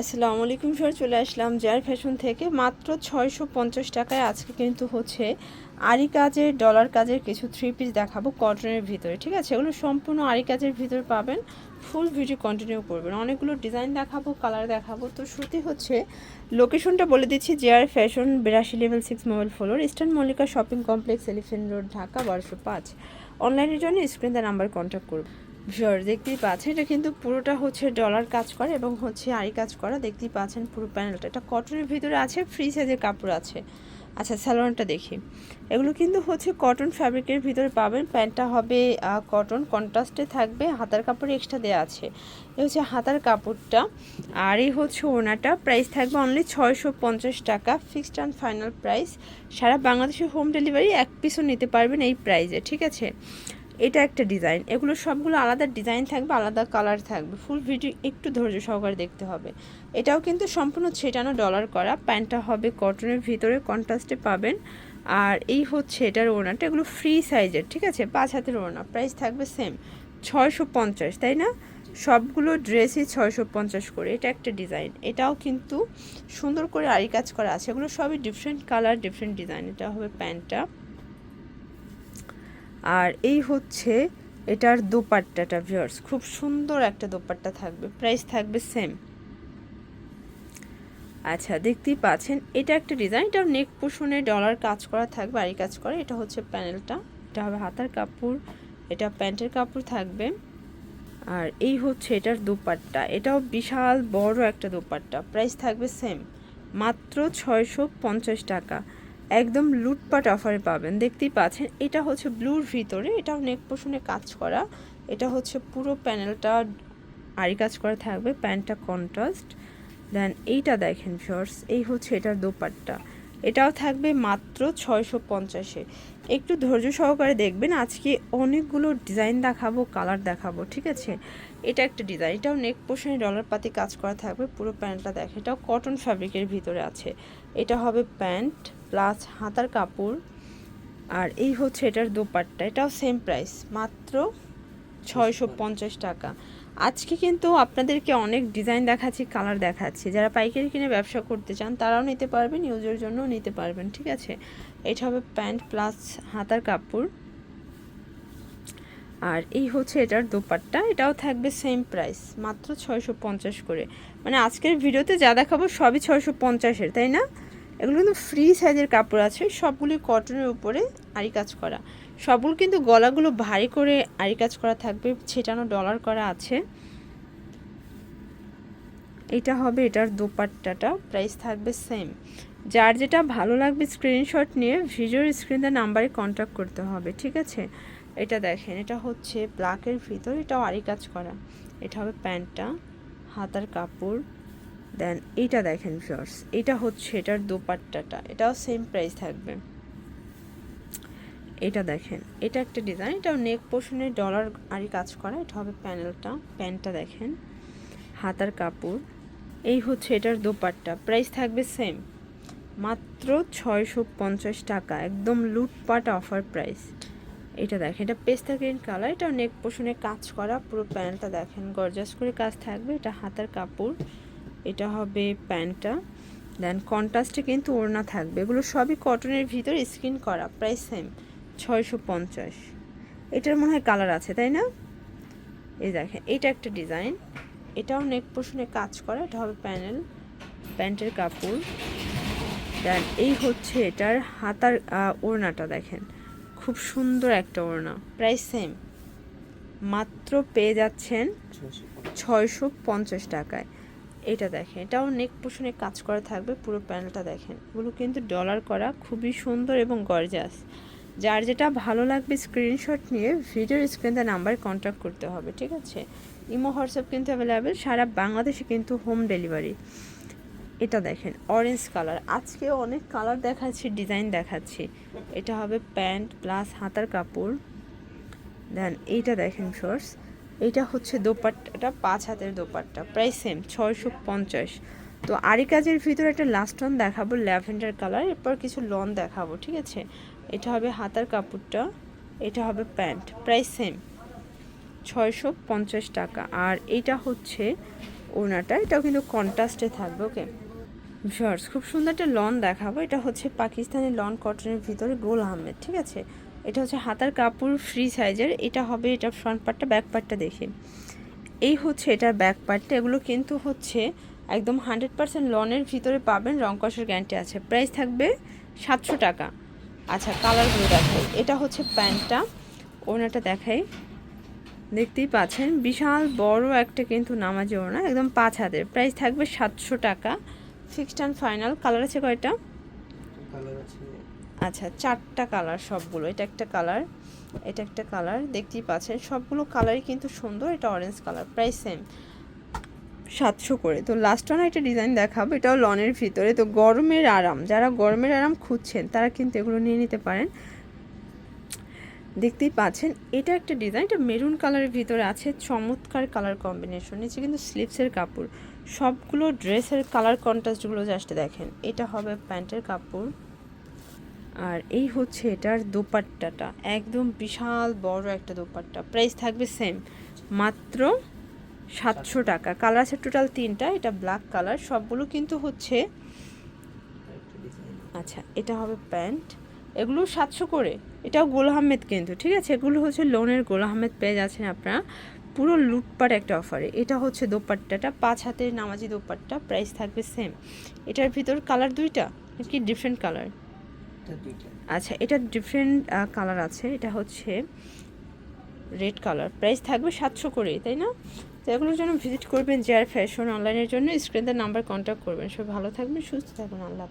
আসসালামু আলাইকুম স্যার চলে আসলাম জেয়ার ফ্যাশন থেকে। মাত্র ছয়শো পঞ্চাশ টাকায় আজকে কিন্তু হচ্ছে আরি কাজের, ডলার কাজের কিছু থ্রি পিস দেখাবো কটনের ভিতরে, ঠিক আছে? এগুলো সম্পূর্ণ আরি কাজের ভিতরে পাবেন ফুল ভিডিও কন্টিনিউ করবেন। অনেকগুলো ডিজাইন দেখাবো কালার দেখাবো। তো শ্রুতি হচ্ছে লোকেশনটা বলে দিচ্ছি জেয়ার ফ্যাশন বিরাশি level six mobile floor eastern Mallika shopping complex elephant road Dhaka বারোশো পাঁচ। অনলাইনের জন্য স্ক্রিন নাম্বার কন্ট্যাক্ট করুন। ভিউয়ার দেখতেই পাচ্ছেন, এটা কিন্তু পুরোটা হচ্ছে ডলার কাজ করে এবং হচ্ছে আরি কাজ করা। দেখতেই পাচ্ছেন পুরো প্যানেলটা এটা কটনের ভিতরে আছে ফ্রি সাইজের কাপড় আছে। আচ্ছা স্যালোনটা দেখি। এগুলো কিন্তু হচ্ছে কটন ফ্যাব্রিকের ভিতরে পাবেন। প্যান্টটা হবে কটন কন্ট্রাস্টে থাকবে, হাতার কাপড় এক্সট্রা দেওয়া আছে। এ হচ্ছে হাতার কাপড়টা। আর এই হচ্ছে ওনাটা প্রাইস থাকবে অনলি ছয়শো পঞ্চাশ টাকা। ফিক্সড অ্যান্ড ফাইনাল প্রাইস সারা বাংলাদেশে হোম ডেলিভারি এক পিসও নিতে পারবেন এই প্রাইসে ঠিক আছে? এটা একটা ডিজাইন এগুলো সবগুলো আলাদা ডিজাইন থাকবে, আলাদা কালার থাকবে। ফুল ভিডিও একটু ধৈর্য সহকারে দেখতে হবে। এটাও কিন্তু সম্পূর্ণ ছেটানো ডলার করা। প্যান্টটা হবে কটনের ভিতরে কন্ট্রাস্টে পাবেন। আর এই হচ্ছে এটার ওড়নাটা। এগুলো ফ্রি সাইজের ঠিক আছে? পাঁচ হাতের ওড়না। প্রাইস থাকবে সেম ছয়শো পঞ্চাশ, তাই না? সবগুলো ড্রেসই ছয়শো পঞ্চাশ করে। এটা একটা ডিজাইন এটাও কিন্তু সুন্দর করে আরি কাজ করা আছে। এগুলো সবই ডিফারেন্ট কালার ডিফারেন্ট ডিজাইন এটা হবে প্যান্টটা আর এই হচ্ছে এটার দোপাট্টাটা ভিউয়ার্স খুব সুন্দর একটা দোপাট্টা থাকবে প্রাইস থাকবে সেম আচ্ছা দেখতেই পাচ্ছেন, এটা একটা ডিজাইন এটা নেক পোষণে ডলার কাজ করা থাকবে আরি কাজ করা। এটা হচ্ছে প্যানেলটা এটা হবে হাতার কাপড়, এটা প্যান্টের কাপড় থাকবে। আর এই হচ্ছে এটার দোপাট্টা, এটাও বিশাল বড় একটা দোপাট্টা প্রাইস থাকবে সেম মাত্র ছয়শো পঞ্চাশ টাকা। একদম লুটপাট অফারে পাবেন। দেখতেই পাচ্ছেন, এটা হচ্ছে ব্লুর ভিতরে, এটাও নেক পোষণে কাজ করা। এটা হচ্ছে পুরো প্যানেলটা আরি কাজ করা থাকবে, প্যান্টটা কন্ট্রাস্ট দেন এইটা দেখেন শর্টস এই হচ্ছে এটার দোপাট্টা। এটাও থাকবে মাত্র ছয়শো পঞ্চাশে। একটু ধৈর্য সহকারে দেখবেন, আজকে অনেকগুলো ডিজাইন দেখাবো, কালার দেখাবো, ঠিক আছে? এটা একটা ডিজাইন, এটাও নেক পোষণে ডলার পাতি কাজ করা থাকবে, পুরো প্যান্টটা দেখে, এটাও কটন ফ্যাব্রিকের ভিতরে আছে। এটা হবে প্যান্ট প্লাস হাতার কাপড়, আর এই হচ্ছে এটার দোপাট্টা, এটাও সেম প্রাইস, মাত্র ছয়শো পঞ্চাশ টাকা। আজকে কিন্তু আপনাদেরকে অনেক ডিজাইন দেখাচ্ছি কালার দেখাচ্ছি। যারা পাইকারি কিনে ব্যবসা করতে চান, তারাও নিতে পারবেন ইউজের জন্য নিতে পারবেন, ঠিক আছে? এটা হবে প্যান্ট প্লাস হাতার কাপড়। আর এই হচ্ছে এটার দোপাট্টা। এটাও থাকবে সেম প্রাইস মাত্র ছয়শো পঞ্চাশ করে। মানে আজকের ভিডিওতে যা দেখাবো সবই ছয়শো পঞ্চাশের, তাই না? এগুলো কিন্তু ফ্রি সাইজের কাপড় আছে সবগুলি কটনের উপরে আরি কাজ করা। সবগুলো কিন্তু গলাগুলো ভারী করে আরি কাজ করা থাকবে, ছেটানো ডলার করা আছে। এটা হবে এটার দোপাট্টাটা প্রাইস থাকবে সেম যার যেটা ভালো লাগবে স্ক্রিনশট নিয়ে ভিডিওর স্ক্রিনে নাম্বারে কন্ট্যাক্ট করতে হবে, ঠিক আছে? এটা দেখেন, এটা হচ্ছে ব্ল্যাকের ভিতর, এটাও আরি কাজ করা। এটা হবে প্যান্টটা, হাতার কাপড়। দেন এইটা দেখেন ফিওর্স এটা হচ্ছে এটার দোপাট্টাটা, এটাও সেম প্রাইস থাকবে। এটা দেখেন, এটা একটা ডিজাইন এটা নেক পোর্শনের ডলার আরই কাজ করা, এটা হবে প্যানেলটা প্যান্টটা দেখেন, হাতার কাপড়, এই হচ্ছে এটার দোপাট্টা প্রাইস থাকবে সেম মাত্র ছয়শো পঞ্চাশ টাকা, একদম লুটপাট অফার প্রাইস এটা দেখেন, এটা পেস্তা গ্রিন কালার এটা নেক পোষণে কাজ করা, পুরো প্যান্টটা দেখেন গরজাস করে কাজ থাকবে, এটা হাতার কাপড়, এটা হবে প্যান্টটা দেন কন্ট্রাস্টে কিন্তু ওড়না থাকবে, এগুলো সবই কটনের ভিতরে স্কিন করা প্রাইস সেম ছয়শো পঞ্চাশ। এটার মনে হয় কালার আছে, তাই না? এই দেখেন, এটা একটা ডিজাইন। এটাও নেক পোষণে কাজ করা, এটা হবে প্যানেল, প্যান্টের কাপড়। দেন এই হচ্ছে এটার হাতার ওড়নাটা দেখেন। খুব সুন্দর একটা ওড়না, প্রাইস সেম। মাত্র পেয়ে যাচ্ছেন ছয়শো পঞ্চাশ টাকায়। এটা দেখেন, এটাও নেক পোষণে কাজ করা থাকবে, পুরো প্যানেলটা দেখেন। এগুলো কিন্তু ডলার করা, খুবই সুন্দর এবং গর্জাস। যার যেটা ভালো লাগবে স্ক্রিনশট নিয়ে ভিডিওর স্ক্রিনে নাম্বার কন্ট্যাক্ট করতে হবে, ঠিক আছে? ইমো হোয়াটসঅ্যাপ কিন্তু অ্যাভেলেবেল সারা বাংলাদেশে কিন্তু হোম ডেলিভারি এটা দেখেন অরেঞ্জ কালার আজকে অনেক কালার দেখাচ্ছি ডিজাইন দেখাচ্ছি। এটা হবে প্যান্ট প্লাস হাতার কাপড়। দেন এইটা দেখেন শর্টস এইটা হচ্ছে দোপাট্টাটা, পাঁচ হাতের দোপাট্টা। প্রায় সেম ছয়শো পঞ্চাশ। তো আরি কাজের ভিতরে একটা লাস্ট অন দেখাবো, ল্যাভেন্ডার কালার এরপর কিছু লন দেখাবো, ঠিক আছে? এটা হবে হাতার কাপড়টা, এটা হবে প্যান্ট, প্রাইস সেম ছয়শো পঞ্চাশ টাকা। আর এটা হচ্ছে ওনাটা এটাও কিন্তু কন্ট্রাস্টে থাকবে, ওকে? শর্টস খুব সুন্দর একটা লন দেখাবো। এটা হচ্ছে পাকিস্তানি লন কটনের ভিতরে গোল আহমেদ, ঠিক আছে? এটা হচ্ছে হাতার কাপড় ফ্রি সাইজের এটা হবে এটা ফ্রন্ট পার্টটা ব্যাক পার্টটা দেখি। এই হচ্ছে এটার ব্যাক পার্টটা এগুলো কিন্তু হচ্ছে একদম হান্ড্রেড পার্সেন্ট লনের ভিতরে পাবেন রং কষের গ্যারান্টি আছে। প্রাইস থাকবে সাতশো টাকা। আচ্ছা কালারগুলো দেখাই। এটা হচ্ছে প্যান্টটা। ওনাটা দেখাই। দেখতেই পাচ্ছেন বিশাল বড় একটা কিন্তু নামাজি ওড়না একদম পাঁচ হাতের। প্রাইস থাকবে সাতশো টাকা। ফিক্সড অ্যান্ড ফাইনাল কালার আছে কয়টা? কালার আছে। আচ্ছা চারটা কালার সবগুলো। এটা একটা কালার এটা একটা কালার দেখতেই পাচ্ছেন সবগুলো কালারই কিন্তু সুন্দর। এটা অরেঞ্জ কালার প্রাইস সেম সাতশো করে। তো লাস্ট ওয়ান একটা ডিজাইন দেখাবো, এটাও লনের ভিতরে। তো গরমের আরাম, যারা গরমের আরাম খুঁজছেন, তারা কিন্তু এগুলো নিয়ে নিতে পারেন। দেখতেই পাচ্ছেন, এটা একটা ডিজাইন এটা মেরুন কালারের ভিতরে আছে, চমৎকার কালার কম্বিনেশন নিচে কিন্তু স্লিপসের কাপড়। সবগুলো ড্রেসের কালার কন্ট্রাস্টগুলো জাস্ট দেখেন, এটা হবে প্যান্টের কাপড়। আর এই হচ্ছে এটার দোপাট্টাটা, একদম বিশাল বড় একটা দোপাট্টা। প্রাইস থাকবে সেম মাত্র সাতশো টাকা। কালার আছে টোটাল তিনটা এটা ব্ল্যাক কালার সবগুলো কিন্তু হচ্ছে আচ্ছা এটা হবে প্যান্ট। এগুলো সাতশো করে এটাও গোল আহমেদ কিন্তু ঠিক আছে? এগুলো হচ্ছে লোনের গোল আহমেদ পেয়ে যাচ্ছেন আপনারা। পুরো লুটপাট একটা অফারে এটা হচ্ছে দোপাট্টাটা পাঁচ হাতের নামাজি দোপাট্টা প্রাইস থাকবে সেম এটার ভিতর কালার দুইটা নাকি ডিফারেন্ট কালার আচ্ছা এটা ডিফারেন্ট কালার আছে। এটা হচ্ছে রেড কালার প্রাইস থাকবে সাতশো করে তাই না? তো এগুলোর জন্য ভিজিট করবেন জেয়ার ফ্যাশন অনলাইনের জন্য স্ক্রিনের নাম্বার কন্ট্যাক্ট করবেন সব ভালো থাকবেন, সুস্থ থাকবেন, আল্লাহ।